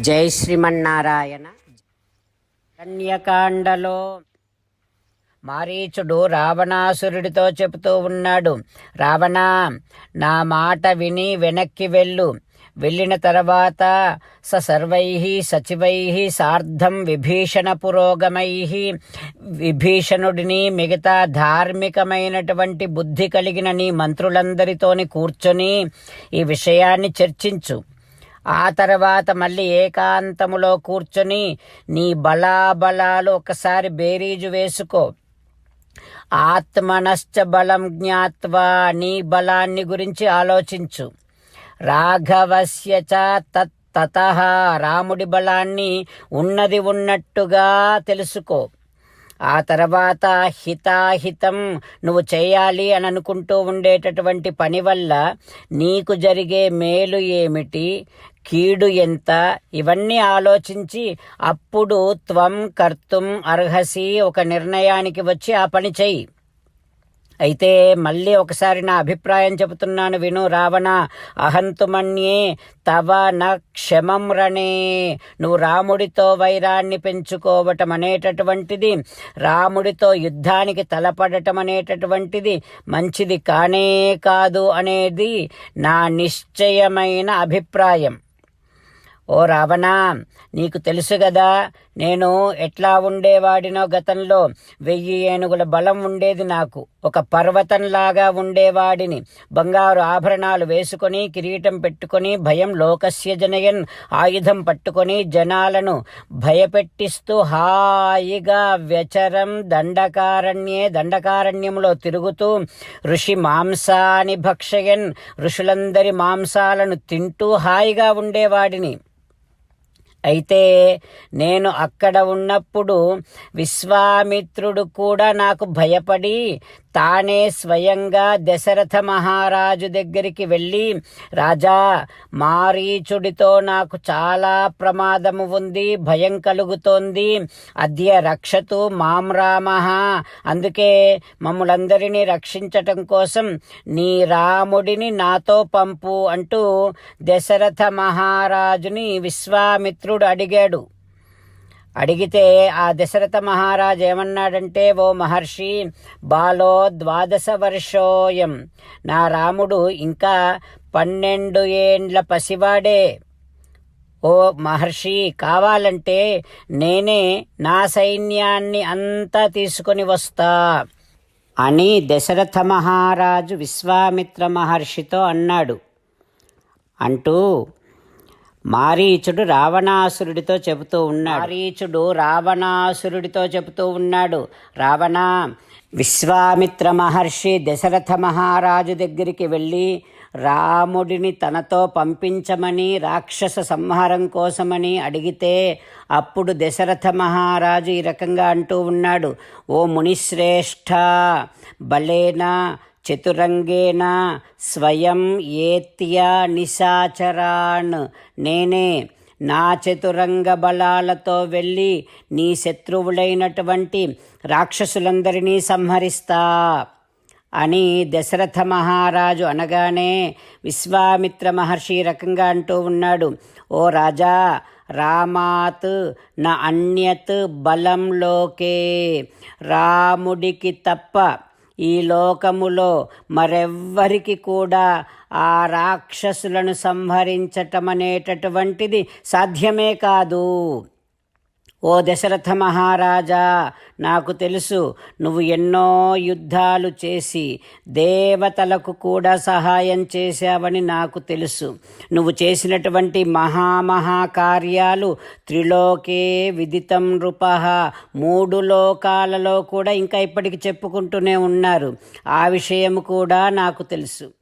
జై శ్రీమన్నారాయణ. కన్యకాండలో మారీచుడు రావణాసురుడితో చెబుతూ ఉన్నాడు రావణా నా మాట విని వెనక్కి వెళ్ళు. వెళ్ళిన తర్వాత స సర్వై సచివై సార్ధం విభీషణ పురోగమై. విభీషణుడిని మిగతా ధార్మికమైనటువంటి బుద్ధి కలిగిన నీ మంత్రులందరితోని కూర్చొని ఈ విషయాన్ని చర్చించు. ఆ తర్వాత మళ్ళీ ఏకాంతములో కూర్చొని నీ బలాబలాలు ఒకసారి బేరీజు వేసుకో. ఆత్మనశ్చ బలం జ్ఞాత్వా నీ బలాన్ని గురించి ఆలోచించు. రాఘవస్య చ రాముడి బలాన్ని ఉన్నది ఉన్నట్టుగా తెలుసుకో. ఆ తర్వాత హితాహితం నువ్వు చేయాలి అని అనుకుంటూ ఉండేటటువంటి పని వల్ల నీకు జరిగే మేలు ఏమిటి? కీడు ఎంత? ఇవన్నీ ఆలోచించి అప్పుడు త్వం కర్తుం అర్హసి ఒక నిర్ణయానికి వచ్చి ఆ పని చెయ్యి. అయితే మళ్ళీ ఒకసారి నా అభిప్రాయం చెబుతున్నాను విను రావణ. అహంతుమన్యే తవ న క్షమం రణే నువ్వు రాముడితో వైరాన్ని పెంచుకోవటం అనేటటువంటిది రాముడితో యుద్ధానికి తలపడటం అనేటటువంటిది మంచిది కానే కాదు అనేది నా నిశ్చయమైన అభిప్రాయం. ఓ రావణా నీకు తెలుసు కదా నేను ఎట్లా ఉండేవాడినో గతంలో వెయ్యి ఏనుగుల బలం ఉండేది నాకు. ఒక పర్వతంలాగా ఉండేవాడిని. బంగారు ఆభరణాలు వేసుకొని కిరీటం పెట్టుకొని భయం లోకస్య జనయన్ ఆయుధం పట్టుకొని జనాలను భయపెట్టిస్తూ హాయిగా వ్యచరం దండకారణ్యే దండకారణ్యంలో తిరుగుతూ ఋషి మాంసాని భక్షయన్ ఋషులందరి మాంసాలను తింటూ హాయిగా ఉండేవాడిని. అయితే నేను అక్కడ ఉన్నప్పుడు విశ్వామిత్రుడు కూడా నాకు భయపడి తానే స్వయంగా దశరథ మహారాజు దగ్గరికి వెళ్ళి రాజా మారీచుడితో నాకు చాలా ప్రమాదము ఉంది భయం కలుగుతోంది అద్య రక్షతు మాం రామ. అందుకే మమ్ములందరినీ రక్షించటం కోసం నీ రాముడిని నాతో పంపు అంటూ దశరథ మహారాజుని విశ్వామిత్రుడు అడిగాడు. అడిగితే ఆ దశరథ మహారాజు ఏమన్నాడంటే ఓ మహర్షి బాలో ద్వాదశ వర్షోయం. నా రాముడు ఇంకా పన్నెండు ఏండ్ల పసివాడే. ఓ మహర్షి కావాలంటే నేనే నా సైన్యాన్ని అంతా తీసుకొని వస్తా అని దశరథ మహారాజు విశ్వామిత్ర మహర్షితో అన్నాడు. అంటూ మారీచుడు రావణాసురుడితో చెబుతూ ఉన్నాడు. మారీచుడు రావణాసురుడితో చెబుతూ ఉన్నాడు. రావణ విశ్వామిత్ర మహర్షి దశరథ మహారాజు దగ్గరికి వెళ్ళి రాముడిని తనతో పంపించమని రాక్షస సంహారం కోసమని అడిగితే అప్పుడు దశరథ మహారాజు ఈ రకంగా అంటూ ఉన్నాడు. ఓ మునిశ్రేష్ఠ బలేనా చతురంగేణ స్వయం ఏత్యా నిశాచరాన్. నేనే నా చతురంగ బలాలతో వెళ్ళి నీ శత్రువులైనటువంటి రాక్షసులందరినీ సంహరిస్తా అని దశరథ మహారాజు అనగానే విశ్వామిత్ర మహర్షి రకంగా అంటూ ఉన్నాడు. ఓ రాజా రామాత్ నా అన్యత్ బలంలోకే రాముడికి తప్ప ఈ లోకములో మరెవ్వరికి కూడా ఆ రాక్షసులను సంహరించటం అనేటటువంటిది సాధ్యమే కాదు. ఓ దశరథ మహారాజా నాకు తెలుసు నువ్వు ఎన్నో యుద్ధాలు చేసి దేవతలకు కూడా సహాయం చేశావని నాకు తెలుసు. నువ్వు చేసినటువంటి మహామహాకార్యాలు త్రిలోకే విదితం నృప. మూడు లోకాలలో కూడా ఇంకా ఇప్పటికి చెప్పుకుంటూనే ఉన్నారు. ఆ విషయం కూడా నాకు తెలుసు.